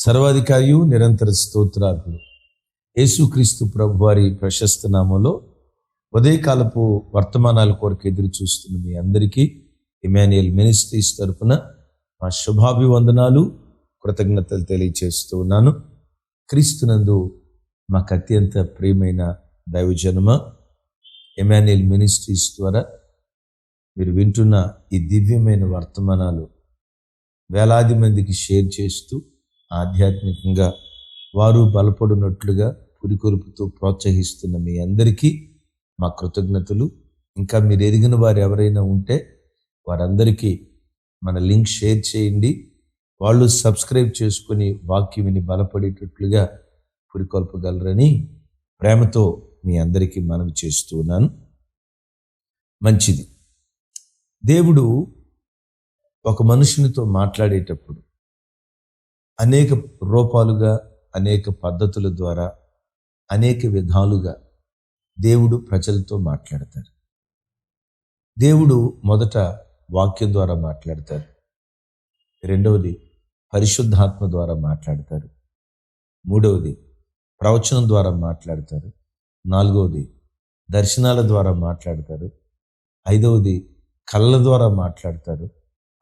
సర్వాధికారియు నిరంతర స్తోత్రార్హుడు యేసుక్రీస్తు ప్రభు వారి ప్రశస్త నామంలో ఉదయకాలపు వర్తమానాల కొరకు ఎదురు చూస్తున్న మీ అందరికీ ఇమాన్యుయల్ మినిస్ట్రీస్ తరఫున మా శుభాభివందనాలు కృతజ్ఞతలు తెలియచేస్తూ ఉన్నాను. క్రీస్తునందు మాకు అత్యంత ప్రియమైన దైవజనమ ఎమాన్యుయల్ మినిస్ట్రీస్ ద్వారా మీరు వింటున్న ఈ దివ్యమైన వర్తమానాలు వేలాది మందికి షేర్ చేస్తూ ఆధ్యాత్మికంగా వారు బలపడినట్లుగా పురికొరుపుతో ప్రోత్సహిస్తున్న మీ అందరికీ మా కృతజ్ఞతలు. ఇంకా మీరు ఎరిగిన వారు ఎవరైనా ఉంటే వారందరికీ మన లింక్ షేర్ చేయండి. వాళ్ళు సబ్స్క్రైబ్ చేసుకుని వాక్యమిని బలపడేటట్లుగా పురికొల్పగలరని ప్రేమతో మీ అందరికీ మనవి చేస్తూ ఉన్నాను. మంచిది. దేవుడు ఒక మనుషునితో మాట్లాడేటప్పుడు అనేక రూపాలుగా అనేక పద్ధతుల ద్వారా అనేక విధాలుగా దేవుడు ప్రజలతో మాట్లాడతారు దేవుడు మొదట వాక్యం ద్వారా మాట్లాడతారు రెండవది పరిశుద్ధాత్మ ద్వారా మాట్లాడతారు మూడవది ప్రవచనం ద్వారా మాట్లాడతారు. నాలుగవది దర్శనాల ద్వారా మాట్లాడతారు. ఐదవది కళ్ళ ద్వారా మాట్లాడతారు.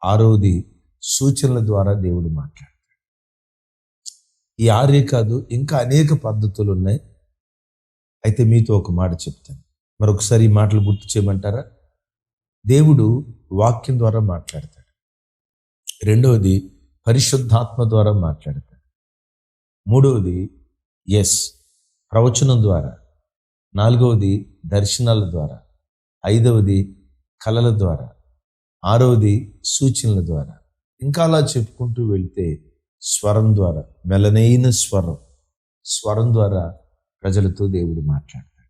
ఆరవది సూచనల ద్వారా దేవుడు మాట్లాడతారు ఈ ఆరే కాదు ఇంకా అనేక పద్ధతులు ఉన్నాయి అయితే మీతో ఒక మాట చెప్తాను. మరొకసారి ఈ మాటలు గుర్తు చేయమంటారా? దేవుడు వాక్యం ద్వారా మాట్లాడతాడు. రెండవది పరిశుద్ధాత్మ ద్వారా మాట్లాడతాడు. మూడవది ఎస్ ప్రవచనం ద్వారా. నాలుగవది దర్శనాల ద్వారా. ఐదవది కళల ద్వారా. ఆరవది సూచనల ద్వారా. ఇంకా అలా చెప్పుకుంటూ వెళ్తే స్వరం ద్వారా మెలనైన స్వరం స్వరం ద్వారా ప్రజలతో దేవుడు మాట్లాడతాడు.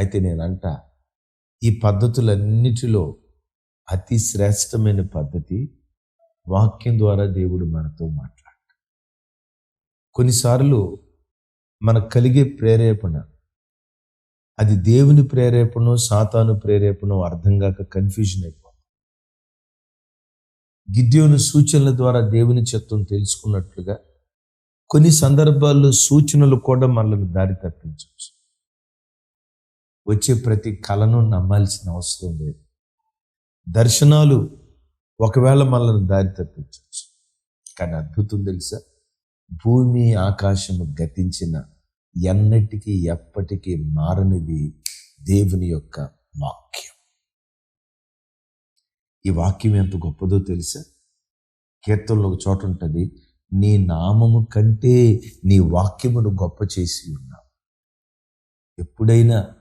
అయితే నేనంట ఈ పద్ధతులన్నిటిలో అతి శ్రేష్టమైన పద్ధతి వాక్యం ద్వారా దేవుడు మనతో మాట్లాడతాడు. కొన్నిసార్లు మనకు కలిగే ప్రేరేపణ అది దేవుని ప్రేరేపణో సాతాను ప్రేరేపణో అర్థం కాక కన్ఫ్యూజన్ అయిపోతుంది. గిద్యోను సూచనల ద్వారా దేవుని చిత్తం తెలుసుకున్నట్లుగా కొన్ని సందర్భాల్లో సూచనలు కూడా మనల్ని దారి తప్పించవచ్చు. వచ్చే ప్రతి కళను నమ్మాల్సిన అవసరం లేదు. దర్శనాలు ఒకవేళ మనల్ని దారి తప్పించవచ్చు. కానీ అద్భుతం తెలుసా? భూమి ఆకాశము గతించిన ఎన్నటికీ ఎప్పటికీ మారనిది దేవుని యొక్క వాక్యం. ఈ వాక్యం ఎంత గొప్పదో తెలుసా? కీర్తనలో ఒక చోట ఉంటుంది నీ నామము కంటే నీ వాక్యమును గొప్ప చేసి ఉన్నావు. ఎప్పుడైనా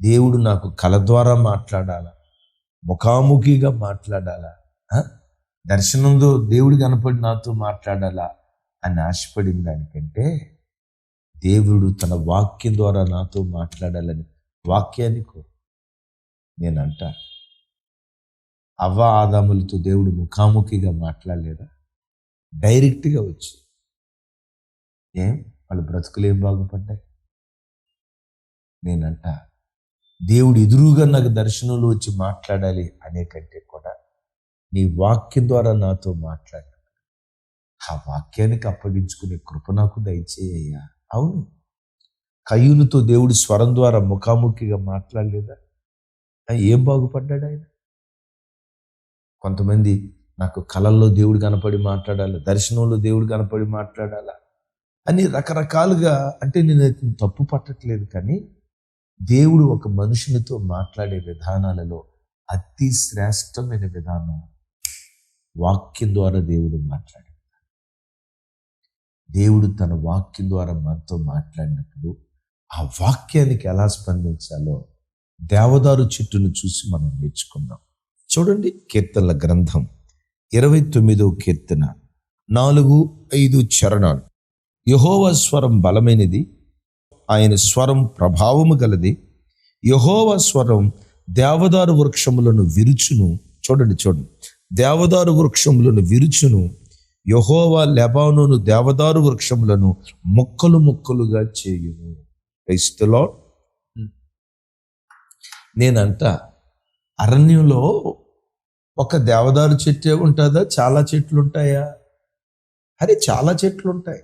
దేవుడు నాకు కళ ద్వారా మాట్లాడాలా? ముఖాముఖిగా మాట్లాడాలా? దర్శనంతో దర్శనంలో దేవుడు కనపడి నాతో మాట్లాడాలా? అని ఆశపడిన దానికంటే దేవుడు తన వాక్యం ద్వారా నాతో మాట్లాడాలని వాక్యాన్ని నేను నేనంట అవ్వ ఆదాములతో దేవుడు ముఖాముఖిగా మాట్లాడలేదా? డైరెక్ట్గా వచ్చి. ఏం? వాళ్ళ బ్రతుకులు ఏం బాగుపడ్డాయి? నేనంట దేవుడు ఎదురుగా నాకు దర్శనంలో వచ్చి మాట్లాడాలి అనే కంటే కూడా నీ వాక్యం ద్వారా నాతో మాట్లాడాలి ఆ వాక్యానికి అప్పగించుకునే కృప నాకు దయచేయ్యా అవును. కయ్యూనుతో దేవుడు స్వరం ద్వారా ముఖాముఖిగా మాట్లాడలేదా? ఏం బాగుపడ్డాడు ఆయన? కొంతమంది నాకు కళల్లో దేవుడు కనపడి మాట్లాడాలి దర్శనంలో దేవుడు కనపడి మాట్లాడాలా? అని రకరకాలుగా అంటే నేను తప్పు పట్టట్లేదు కానీ దేవుడు ఒక మనుషునితో మాట్లాడే విధానాలలో అతి శ్రేష్టమైన విధానం వాక్యం ద్వారా దేవుడు మాట్లాడే దేవుడు తన వాక్యం ద్వారా మనతో మాట్లాడినప్పుడు ఆ వాక్యానికి ఎలా స్పందించాలో దేవదారు చెట్టును చూసి మనం నేర్చుకుందాం. చూడండి కీర్తనల గ్రంథం. ఇరవై తొమ్మిదో కీర్తన. నాలుగు ఐదు చరణాలు. యహోవ స్వరం బలమైనది ఆయన స్వరం ప్రభావము గలది. యహోవ స్వరం దేవదారు వృక్షములను విరుచును. చూడండి చూడండి. దేవదారు వృక్షములను విరుచును. యహోవా లెబానోను దేవదారు వృక్షములను మొక్కలు మొక్కలుగా చేయును. The Lord. నేనంట అరణ్యంలో ఒక దేవదారు చెట్టే ఉంటుందా? చాలా చెట్లు ఉంటాయా అరే చాలా చెట్లు ఉంటాయి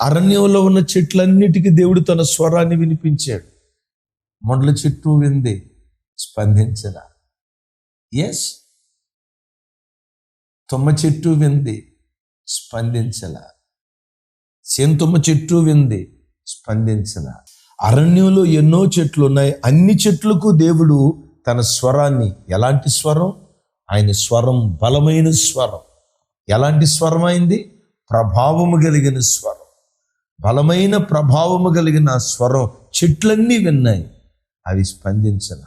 అరణ్యంలో ఉన్న చెట్లన్నిటికీ దేవుడు తన స్వరాన్ని వినిపించాడు. మొండల చెట్టు వింది స్పందించరా? ఎస్ తుమ్మ చెట్టు వింది స్పందించలా? సేంతుమ్మ చెట్టు వింది స్పందించలా అరణ్యంలో ఎన్నో చెట్లు ఉన్నాయి అన్ని చెట్లకు దేవుడు తన స్వరాన్ని ఎలాంటి స్వరం? ఆయన స్వరం బలమైన స్వరం. ఎలాంటి స్వరం అయింది? ప్రభావము కలిగిన స్వరం. బలమైన ప్రభావము కలిగిన స్వరం చెట్లన్నీ విన్నాయి. అవి స్పందించిన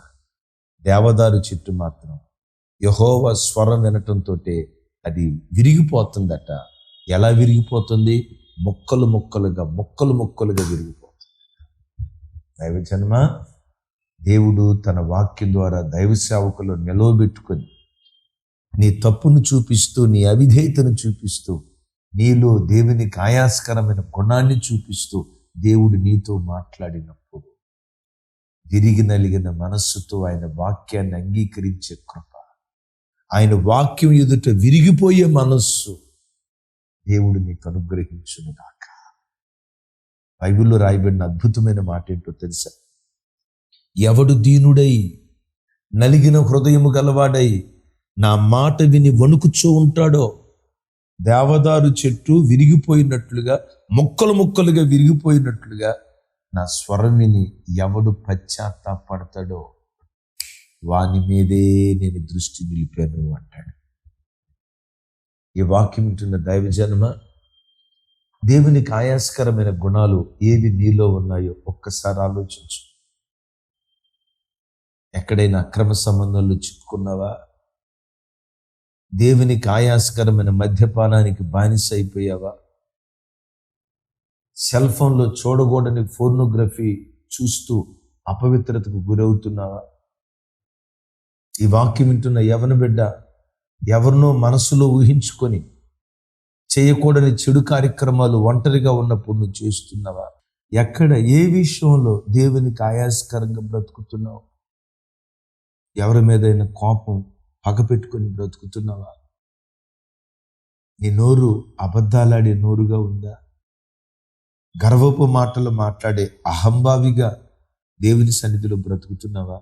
దేవదారు చెట్టు మాత్రం యహోవ స్వరం వినటంతో అది విరిగిపోతుందట. ఎలా విరిగిపోతుంది? మొక్కలు ముక్కలుగా ముక్కలు ముక్కలుగా విరిగిపోతుంది. దైవజన్మ దేవుడు తన వాక్యం ద్వారా దైవ సేవకులు నిలవబెట్టుకొని నీ తప్పును చూపిస్తూ నీ అవిధేయతను చూపిస్తూ నీలో దేవునికి ఆయాస్కరమైన గుణాన్ని చూపిస్తూ దేవుడు నీతో మాట్లాడినప్పుడు తిరిగి నలిగిన మనస్సుతో ఆయన వాక్యాన్ని అంగీకరించే కృప ఆయన వాక్యం ఎదుట విరిగిపోయే మనస్సు దేవుడు నీకు అనుగ్రహించును దాకా బైబిల్లో రాయబడిన అద్భుతమైన మాట ఏంటో తెలుసా? ఎవడు దీనుడై నలిగిన హృదయము గలవాడై నా మాట విని వణుకుచూ ఉంటాడో? దేవదారు చెట్టు విరిగిపోయినట్లుగా ముక్కలు ముక్కలుగా విరిగిపోయినట్లుగా నా స్వరం విని ఎవడు పశ్చాత్తాపడతాడో? వాని మీదే నేను దృష్టి నిలిపాను అంటాడు. ఈ వాక్యం వింటున్న దైవజన్మ? దేవునికి ఆయాస్కరమైన గుణాలు ఏవి నీలో ఉన్నాయో ఒక్కసారి ఆలోచించు. ఎక్కడైనా అక్రమ సంబంధంలో చిక్కుకున్నావా? దేవునికి ఆయాసకరమైన మద్యపానానికి బానిస అయిపోయావా సెల్ ఫోన్లో చూడకూడని ఫోర్నోగ్రఫీ చూస్తూ అపవిత్రతకు గురవుతున్నావా? ఈ వాక్యం వింటున్న యవన బిడ్డ ఎవరినో మనసులో ఊహించుకొని చేయకూడని చెడు కార్యక్రమాలు ఒంటరిగా ఉన్నప్పుడు నువ్వు చేస్తున్నావా? ఎక్కడ ఏ విషయంలో దేవునికి ఆయాస్కరంగా బ్రతుకుతున్నావు? ఎవరి మీదైనా కోపం పగపెట్టుకొని బ్రతుకుతున్నావా? నీ నోరు అబద్ధాలాడే నోరుగా ఉందా? గర్వపు మాటలు మాట్లాడే అహంభావిగా దేవుని సన్నిధిలో బ్రతుకుతున్నావా?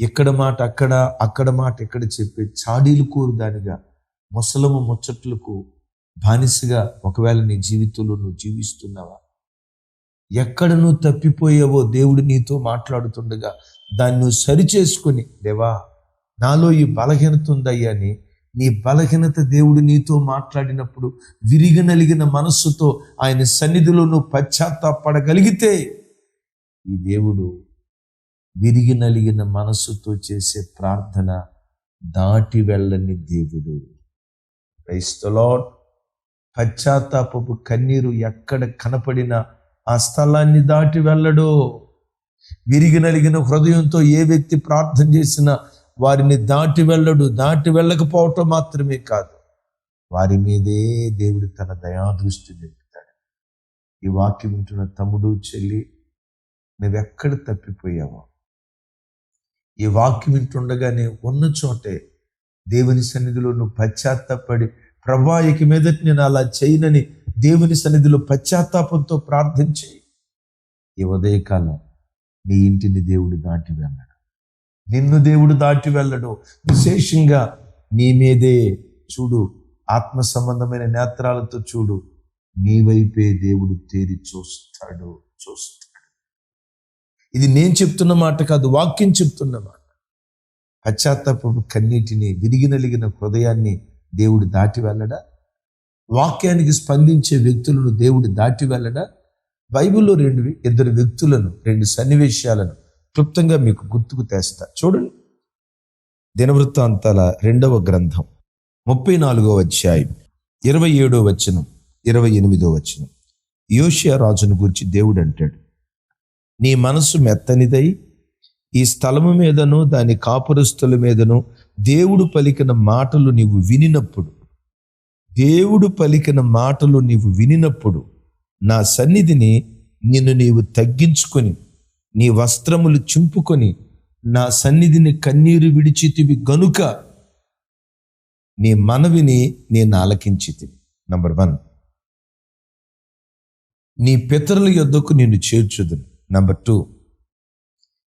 ఎక్కడ మాట అక్కడ అక్కడ మాట ఎక్కడ చెప్పే చాడీలు కోరు దానిగా ముసలము ముచ్చట్లకు బానిసగా ఒకవేళ నీ జీవితంలో నువ్వు జీవిస్తున్నావా? ఎక్కడ నువ్వు తప్పిపోయావో దేవుడు నీతో మాట్లాడుతుండగా దాన్ని నువ్వు సరిచేసుకొని దేవా నాలో ఈ బలహీనత ఉందయ్యా అని నీ బలహీనత దేవుడు నీతో మాట్లాడినప్పుడు విరిగినలిగిన మనస్సుతో ఆయన సన్నిధిలో నువ్వు పశ్చాత్తాపడగలిగితే ఈ దేవుడు విరిగినలిగిన మనస్సుతో చేసే ప్రార్థన దాటి వెళ్ళని దేవుడు. క్రైస్తలాడ్ పశ్చాత్తాపపు కన్నీరు ఎక్కడ కనపడినా ఆ స్థలాన్ని దాటి వెళ్ళడు. విరిగినలిగిన హృదయంతో ఏ వ్యక్తి ప్రార్థన చేసినా వారిని దాటి వెళ్ళడు. దాటి వెళ్ళకపోవటం మాత్రమే కాదు. వారి మీదే దేవుడు తన దయాదృష్టి నిలుపుతాడు ఈ వాక్యం వింటున్న తమ్ముడు చెల్లి నువ్వెక్కడ తప్పిపోయావో? ఈ వాక్యం వింటుండగానే ఉన్న చోటే దేవుని సన్నిధిలో నువ్వు పశ్చాత్తాపడి ప్రభా ఇక మీదట నేను అలా చేయనని దేవుని సన్నిధిలో పశ్చాత్తాపంతో ప్రార్థించి ఈ ఉదయకాలం నీ ఇంటిని దేవుడు దాటి వెళ్ళాడు. నిన్ను దేవుడు దాటి వెళ్ళడు. విశేషంగా నీ మీదే చూడు. ఆత్మ సంబంధమైన నేత్రాలతో చూడు. నీ వైపే దేవుడు తేరి చూస్తాడు. చూస్తాడు. ఇది నేను చెప్తున్న మాట కాదు వాక్యం చెప్తున్న మాట. పశ్చాత్తాపపు కన్నీటిని విరిగినలిగిన హృదయాన్ని దేవుడు దాటి వెళ్ళడా? వాక్యానికి స్పందించే వ్యక్తులను దేవుడు దాటి వెళ్ళడా? బైబిల్లో రెండు ఇద్దరు వ్యక్తులను రెండు సన్నివేశాలను క్లుప్తంగా మీకు గుర్తుకు తెస్తా. చూడండి. దినవృత్తాంతాల రెండవ గ్రంథం ముప్పై నాలుగో అధ్యాయం ఇరవై ఏడో వచనం ఇరవై ఎనిమిదో వచనం. యోషియా రాజును గురించి దేవుడు అంటాడు నీ మనసు మెత్తనిదై ఈ స్థలము మీదను దాని కాపురస్తుల మీదను దేవుడు పలికిన మాటలు నీవు వినినప్పుడు దేవుడు పలికిన మాటలు నీవు వినినప్పుడు నా సన్నిధిని నిన్ను నీవు తగ్గించుకొని నీ వస్త్రములు చింపుకొని నా సన్నిధిని కన్నీరు విడిచితివి గనుక నీ మనవిని నేను ఆలకించితివి నంబర్ వన్ నీ పితరుల యొద్దకు నిన్ను చేర్చుదును. నంబర్ టూ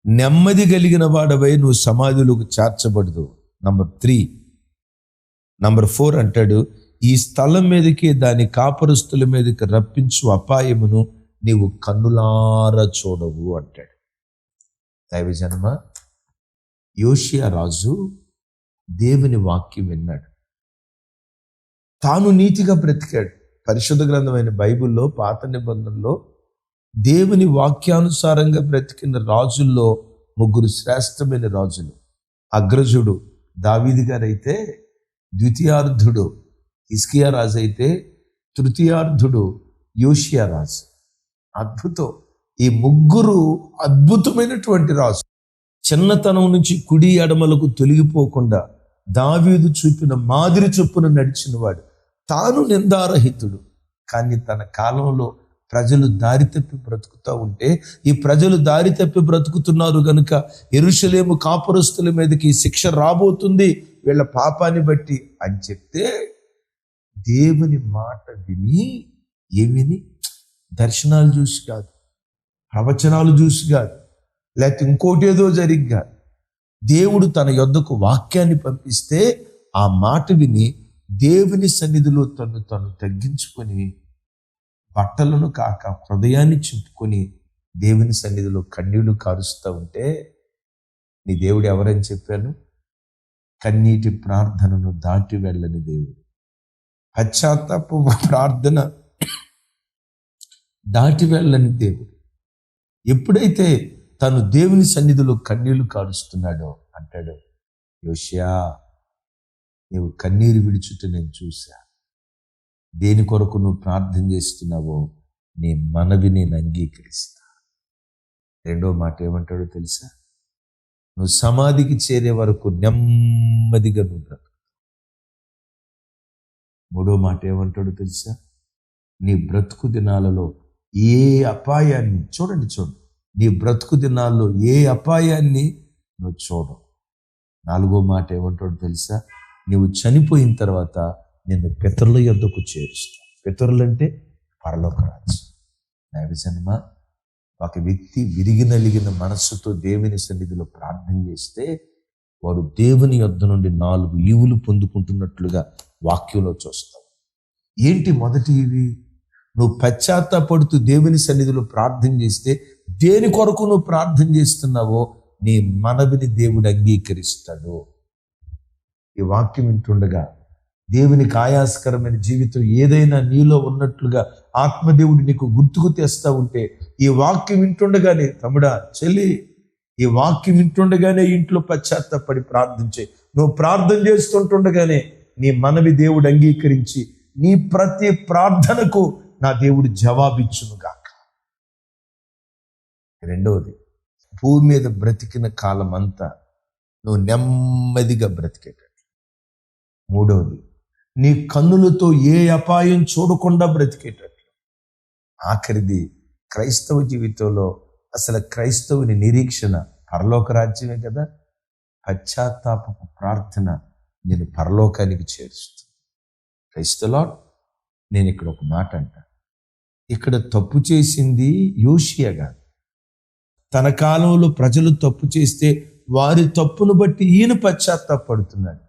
నెమ్మది కలిగిన వాడవై నువ్వు సమాధులకు చేర్చబడదు నంబర్ త్రీ నంబర్ ఫోర్ అంటాడు ఈ స్థలం మీదకి దాని కాపరుస్తుల మీదకి రప్పించు అపాయమును నీవు కన్నులారా చూడవు అంటాడు. దైవజనమ యోషియా రాజు దేవుని వాక్యం విన్నాడు. తాను నీతిగా బ్రతికాడు. పరిశుద్ధ గ్రంథమైన బైబిల్లో పాత నిబంధనలో దేవుని వాక్యానుసారంగా బ్రతికిన రాజుల్లో ముగ్గురు శ్రేష్టమైన రాజులు. అగ్రజుడు దావీది గారైతే ద్వితీయార్థుడు ఇస్కియా రాజు అయితే తృతీయార్థుడు యోషియా రాజు. అద్భుతం. ఈ ముగ్గురు అద్భుతమైనటువంటి రాజు. చిన్నతనం నుంచి కుడి ఎడమలకు తొలగిపోకుండా దావీదు చూపిన మాదిరి చొప్పున నడిచినవాడు. తాను నిందారహితుడు. కానీ తన కాలంలో ప్రజలు దారి తప్పి బ్రతుకుతూ ఉంటే ఈ ప్రజలు దారి తప్పి బ్రతుకుతున్నారు గనుక ఎరుషలేము కాపురస్తుల మీదకి శిక్ష రాబోతుంది. వీళ్ళ పాపాన్ని బట్టి అని చెప్తే దేవుని మాట విని ఏమిని దర్శనాలు చూసి కాదు. ప్రవచనాలు చూసి కాదు లేకపోతే ఇంకోటి ఏదో జరిగి కాదు. దేవుడు తన యొద్దకు వాక్యాన్ని పంపిస్తే ఆ మాట విని దేవుని సన్నిధిలో తను తను తగ్గించుకొని బట్టలను కాక హృదయాన్ని చింపుకొని దేవుని సన్నిధిలో కన్నీళ్ళు కారుస్తూ ఉంటే నీ దేవుడు ఎవరని చెప్పాను? కన్నీటి ప్రార్థనను దాటి వెళ్ళని దేవుడు. పశ్చాత్తాప ప్రార్థన దాటి వెళ్ళని దేవుడు. ఎప్పుడైతే తను దేవుని సన్నిధిలో కన్నీళ్ళు కారుస్తున్నాడో అంటాడు యోష్యా నీవు కన్నీరు విడుచుట నేను చూశా. దేని కొరకు నువ్వు ప్రార్థన చేస్తున్నావో నీ మనవి నేను అంగీకరిస్తా. రెండో మాట ఏమంటాడో తెలుసా? నువ్వు సమాధికి చేరే వరకు నెమ్మదిగా నువ్వు బ్రతుకు. మూడో మాట ఏమంటాడో తెలుసా? నీ బ్రతుకు దినాలలో ఏ అపాయాన్ని చూడండి చూడు నీ బ్రతుకు దినాల్లో ఏ అపాయాన్ని నువ్వు చూడవు. నాలుగో మాట ఏమంటాడు తెలుసా? నువ్వు చనిపోయిన తర్వాత నిన్ను పితరుల యొద్దకు చేరుస్తాను పితరులంటే పరలోకరాజు నైవ జన్మ ఒక వ్యక్తి విరిగి నలిగిన మనస్సుతో దేవుని సన్నిధిలో ప్రార్థన చేస్తే వాడు దేవుని యొద్ద నుండి నాలుగు ఈవులు పొందుకుంటున్నట్లుగా వాక్యంలో చూస్తాం ఏంటి మొదటి ఇవి నువ్వు పశ్చాత్తాపడుతూ దేవుని సన్నిధిలో ప్రార్థన చేస్తే దేని కొరకు నువ్వు ప్రార్థన చేస్తున్నావో నీ మనవిని దేవుడు అంగీకరిస్తాడు. ఈ వాక్యం వింటుండగా దేవునికి ఆయాసకరమైన జీవితం ఏదైనా నీలో ఉన్నట్లుగా ఆత్మదేవుడు నీకు గుర్తుకు తెస్తా ఉంటే ఈ వాక్యం వింటుండగానే తమ్ముడా చెల్లి ఈ వాక్యం వింటుండగానే ఇంట్లో పశ్చాత్తాపడి ప్రార్థించే నువ్వు ప్రార్థన చేస్తుంటుండగానే నీ మనవి దేవుడు అంగీకరించి నీ ప్రతి ప్రార్థనకు నా దేవుడు జవాబిచ్చునుగాక. రెండవది భూమి మీద బ్రతికిన కాలం అంతా నువ్వు నెమ్మదిగా బ్రతికేటట్లు మూడవది నీ కన్నులతో ఏ అపాయం చూడకుండా బ్రతికేటట్లు ఆఖరిది క్రైస్తవ జీవితంలో అసలు క్రైస్తవుని నిరీక్షణ పరలోక రాజ్యమే కదా? పశ్చాత్తాపపు ప్రార్థన నేను పరలోకానికి చేరుస్తుంది. క్రైస్తలాడ్ నేను ఇక్కడ ఒక మాట అంట ఇక్కడ తప్పు చేసింది యోషియా గారు తన కాలంలో ప్రజలు తప్పు చేస్తే వారి తప్పును బట్టి ఈయన పశ్చాత్తాపడుతున్నాడు.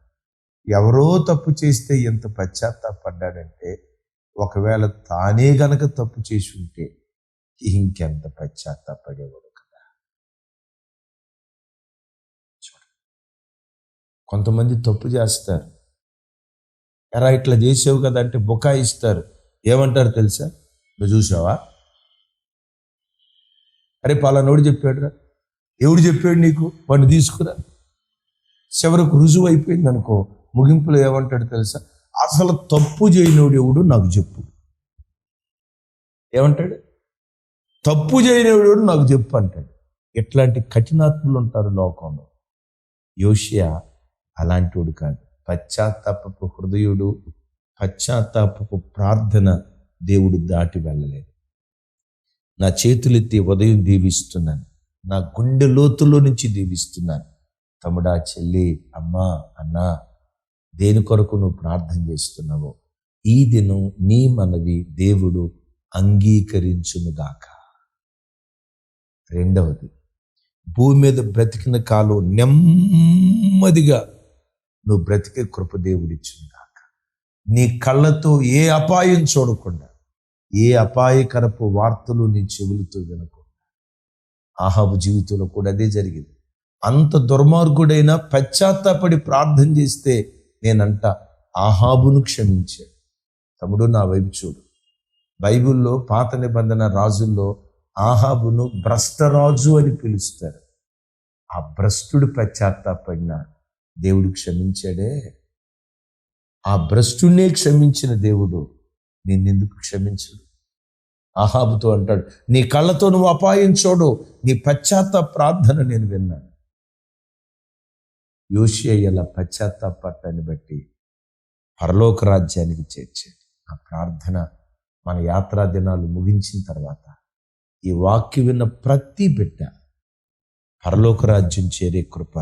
ఎవరో తప్పు చేస్తే ఎంత పశ్చాత్తాపడ్డాడంటే ఒకవేళ తానే గనక తప్పు చేసి ఉంటే ఇంకెంత పశ్చాత్తాపడేవాడు కదా. కొంతమంది తప్పు చేస్తారు. ఎరా ఇట్లా చేసావు కదా అంటే బుకాయిస్తారు. ఏమంటారు తెలుసా? నువ్వు చూసావా? అరే పలానోడు చెప్పాడురా. ఎవడు చెప్పాడు నీకు? వాడిని తీసుకురా. చివరకు రుజువు అయిపోయింది అనుకో ముగింపులో ఏమంటాడు తెలుసా? అసలు తప్పు చేయనోడు ఎవడు నాకు చెప్పు. ఏమంటాడు? తప్పు చేయనోడు నాకు చెప్పు అంటాడు. ఎట్లాంటి కఠినాత్ములు ఉంటారు లోకంలో? యోషియా అలాంటివాడు కాదు. పశ్చాత్తాపపు హృదయుడు పశ్చాత్తాపపు ప్రార్థన దేవుడు దాటి వెళ్ళలేదు. నా చేతులెత్తి ఉదయం దీవిస్తున్నాను. నా గుండె లోతుల్లో నుంచి దీవిస్తున్నాను. తమ్ముడా చెల్లి అమ్మా అన్నా దేని కొరకు నువ్వు ప్రార్థన చేస్తున్నావో ఈ దినం నీ మనవి దేవుడు అంగీకరించునుగాక. రెండవది భూమి మీద బ్రతికిన కాలం నెమ్మదిగా నువ్వు బ్రతికే కృప దేవుడిచ్చునుగాక. నీ కళ్ళతో ఏ అపాయం చూడకుండా ఏ అపాయకరపు వార్తలు నీ చెవులతో వినకుండా ఆహాబు జీవితంలో కూడా అదే జరిగింది. అంత దుర్మార్గుడైనా పశ్చాత్తాపడి ప్రార్థన చేస్తే నేనంట ఆహాబును క్షమించాడు తమ్ముడు నా వైపు చూడు. బైబిల్లో పాత నిబంధన రాజుల్లో ఆహాబును భ్రష్టరాజు అని పిలుస్తారు. ఆ భ్రష్టుడు పశ్చాత్తాపడిన దేవుడు క్షమించాడే? ఆ భ్రష్టునే క్షమించిన దేవుడు నిన్నెందుకు క్షమించడు ఆహాబుతో అంటాడు నీ కళ్ళతో నువ్వు అపాయం చూడు నీ పశ్చాత్త ప్రార్థన నేను విన్నాను. యోషియల పశ్చాత్తాపాన్ని బట్టి పరలోక రాజ్యానికి చేర్చాడు. ఆ ప్రార్థన మన యాత్రా దినాలు ముగించిన తర్వాత ఈ వాక్య విన్న ప్రతి బిడ్డ పరలోక రాజ్యం చేరే కృప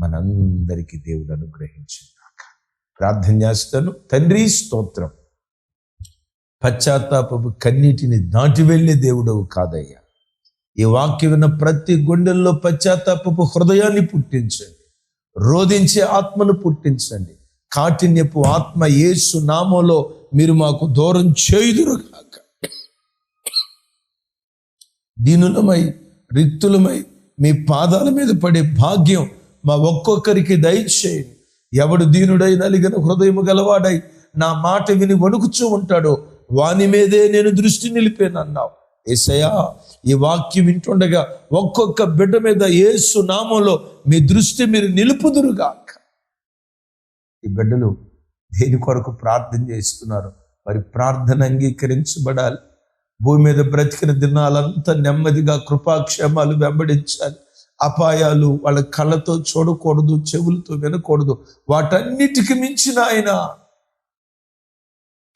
మనందరికీ దేవుడు అనుగ్రహించిందాక ప్రార్థన చేస్తాను. తండ్రి స్తోత్రం. పశ్చాత్తాపపు కన్నీటిని దాటి వెళ్ళే దేవుడవు కాదయ్యా. ఈ వాక్యం విన్న ప్రతి గుండెల్లో పశ్చాత్తాపపు హృదయాన్ని పుట్టించండి. రోధించే ఆత్మను పుట్టించండి. కాఠిన్యపు ఆత్మ యేసు నామంలో మీరు మాకు దూరం చేయుదురుగాక. దీనులమై రిక్తులమై మీ పాదాల మీద పడే భాగ్యం మా ఒక్కొక్కరికి దయచేయండి. ఎవడు దీనుడై నలిగిన హృదయము గలవాడై నా మాట విని వణుకుచూ ఉంటాడో వాని మీదే నేను దృష్టి నిలిపానన్నావు. ఏసయ్యా ఈ వాక్యం వింటుండగా ఒక్కొక్క బిడ్డ మీద ఏసు నామంలో మీ దృష్టి మీరు నిలుపుదురుగాక. ఈ బిడ్డలు దేని కొరకు ప్రార్థన చేస్తున్నారు మరి ప్రార్థన అంగీకరించబడాలి. భూమి మీద బ్రతికిన దినాలంతా నెమ్మదిగా కృపాక్షేమాలు వెంబడించాలి. అపాయాలు వాళ్ళ కళ్ళతో చూడకూడదు చెవులతో వినకూడదు. వాటన్నిటికి మించిన ఆయన.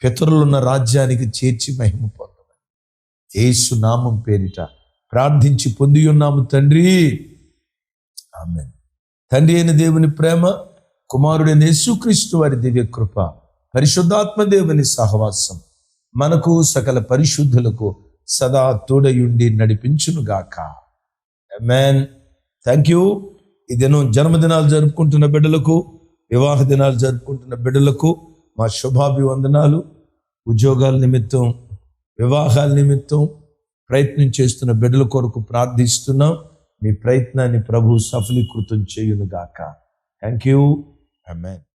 పితరులున్న రాజ్యానికి చేర్చి మహిమ పొందమని యేసు నామం పేరిట ప్రార్థించి పొంది ఉన్నాము తండ్రి. ఆమె తండ్రి అయిన దేవుని ప్రేమ కుమారుడైన యేసుక్రీస్తు వారి దివ్య కృప పరిశుద్ధాత్మ దేవుని సహవాసం మనకు సకల పరిశుద్ధులకు సదా తోడయుండి నడిపించునుగాక మ్యాన్ థ్యాంక్ యూ. ఈ దినం జన్మదినాలు జరుపుకుంటున్న బిడ్డలకు వివాహ దినాలు జరుపుకుంటున్న బిడ్డలకు మా శుభాభివందనాలు. ఉద్యోగాల నిమిత్తం వివాహాల నిమిత్తం ప్రయత్నం చేస్తున్న బిడ్డల కొరకు ప్రార్థిస్తున్నాం. మీ ప్రయత్నాన్ని ప్రభు సఫలీకృతం చేయునుగాక. Thank you amen